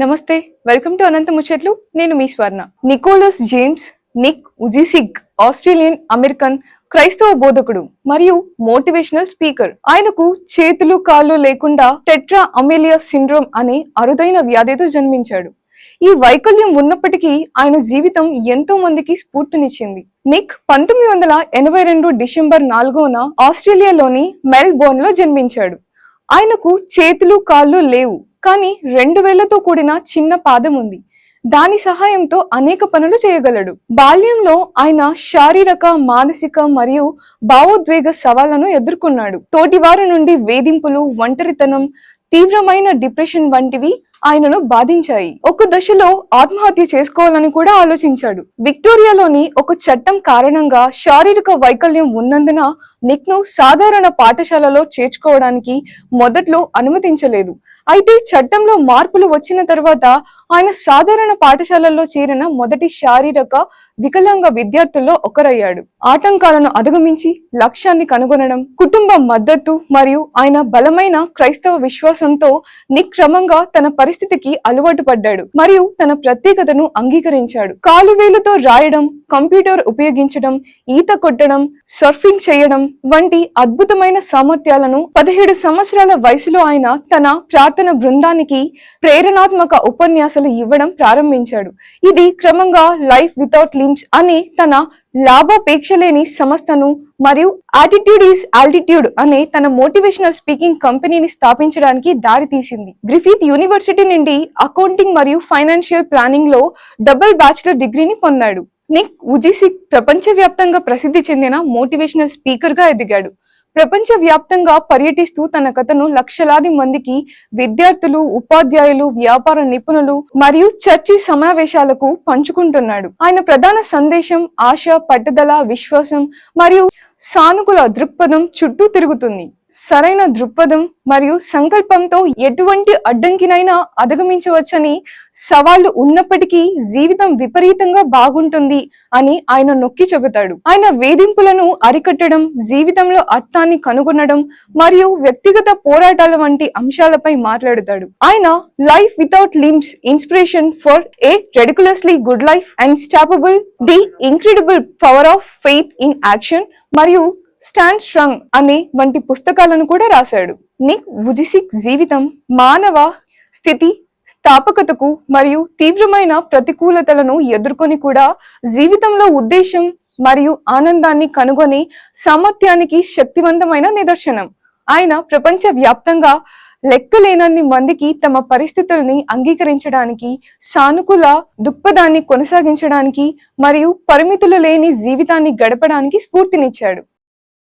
నమస్తే welcome to అనంత ముచ్చట్లు. నేను మీ Swarna. Nicholas James Nick Vujicic Australian American క్రైస్తవ బోధకుడు మరియు మోటివేషనల్ స్పీకర్. ఆయనకు చేతులు కాళ్ళు లేకుండా టెట్రా అమేలియా సిండ్రోమ్ అనే అరుదైన వ్యాధితో జన్మించాడు. ఈ వైకల్యం ఉన్నప్పటికీ ఆయన జీవితం ఎంతో మందికి స్ఫూర్తినిచ్చింది. నిక్ పంతొమ్మిది వందల ఎనభై రెండు డిసెంబర్ నాలుగోన ఆస్ట్రేలియాలోని మెల్బోర్న్లో జన్మించాడు. ఆయనకు చేతులు కాళ్ళు లేవు. కానీ రెండు వేళ్ళతో కూడిన చిన్న పాదం ఉంది. దాని సహాయంతో అనేక పనులు చేయగలడు. బాల్యంలో ఆయన శారీరక మానసిక మరియు భావోద్వేగ సవాళ్ళను ఎదుర్కొన్నాడు. తోటివారి నుండి వేధింపులు ఒంటరితనం తీవ్రమైన డిప్రెషన్ వంటివి ఆయనను బాధించాయి. ఒక దశలో ఆత్మహత్య చేసుకోవాలని కూడా ఆలోచించాడు. విక్టోరియాలోని ఒక చట్టం కారణంగా శారీరక వైకల్యం ఉన్నందున నిక్ను సాధారణ పాఠశాలలో చేర్చుకోవడానికి మొదట్లో అనుమతించలేదు. అయితే చట్టంలో మార్పులు వచ్చిన తర్వాత ఆయన సాధారణ పాఠశాలల్లో చేరిన మొదటి శారీరక వికలాంగ విద్యార్థుల్లో ఒకరయ్యాడు. ఆటంకాలను అధిగమించి లక్ష్యాన్ని కనుగొనడం కుటుంబ మద్దతు మరియు ఆయన బలమైన క్రైస్తవ విశ్వాసంతో నిక్ క్రమంగా తన పరిస్థితికి అలవాటు పడ్డాడు. మరియు తన ప్రత్యేకతను అంగీకరించాడు. కాలువేలుతో రాయడం కంప్యూటర్ ఉపయోగించడం ఈత కొట్టడం సర్ఫింగ్ చేయడం వంటి అద్భుతమైన సామర్థ్యాలను పదిహేడు సంవత్సరాల వయసులో ఆయన తన ప్రార్థన బృందానికి ప్రేరణాత్మక ఉపన్యాసాలు ఇవ్వడం ప్రారంభించాడు. ఇది క్రమంగా లైఫ్ వితౌట్ లిమ్స్ అనే తన లాభాపేక్ష లేని సంస్థను మరియు ఆటిట్యూడ్ ఈస్ ఆల్టిట్యూడ్ అనే తన మోటివేషనల్ స్పీకింగ్ కంపెనీని స్థాపించడానికి దారి తీసింది. గ్రిఫిత్ యూనివర్సిటీ నుండి అకౌంటింగ్ మరియు ఫైనాన్షియల్ ప్లానింగ్లో డబుల్ బ్యాచులర్ డిగ్రీని పొందాడు. నిక్ ఉజిసిక్ ప్రపంచవ్యాప్తంగా ప్రసిద్ధి చెందిన మోటివేషనల్ స్పీకర్గా ఎదిగాడు. ప్రపంచ వ్యాప్తంగా పర్యటిస్తూ తన కథను లక్షలాది మందికి విద్యార్థులు ఉపాధ్యాయులు వ్యాపార నిపుణులు మరియు చర్చి సమావేశాలకు పంచుకుంటున్నాడు. ఆయన ప్రధాన సందేశం ఆశ పట్టుదల విశ్వాసం మరియు సానుకూల దృక్పథం చుట్టూ తిరుగుతుంది. సరైన దృక్పథం మరియు సంకల్పంతో ఎటువంటి అడ్డంకినైనా అధిగమించవచ్చని సవాళ్ళు ఉన్నప్పటికీ జీవితం విపరీతంగా బాగుంటుంది అని ఆయన నొక్కి చెబుతాడు. ఆయన వేధింపులను అరికట్టడం జీవితంలో అర్థాన్ని కనుగొనడం మరియు వ్యక్తిగత పోరాటాల వంటి అంశాలపై మాట్లాడుతాడు. ఆయన life without limbs inspiration for a ridiculously good life unstoppable the incredible power of faith in action మరియు స్టాండ్ స్ట్రాంగ్ అనే వంటి పుస్తకాలను కూడా రాశాడు. నిక్ వుజిసిక్ జీవితం మానవ స్థితి స్థాపకతకు మరియు తీవ్రమైన ప్రతికూలతలను ఎదుర్కొని కూడా జీవితంలో ఉద్దేశం మరియు ఆనందాన్ని కనుగొని సామర్థ్యానికి శక్తివంతమైన నిదర్శనం. ఆయన ప్రపంచ వ్యాప్తంగా లెక్కలేనన్ని మందికి తమ పరిస్థితుల్ని అంగీకరించడానికి సానుకూల దృక్పథాన్ని కొనసాగించడానికి మరియు పరిమితులు లేని జీవితాన్ని గడపడానికి స్ఫూర్తినిచ్చాడు.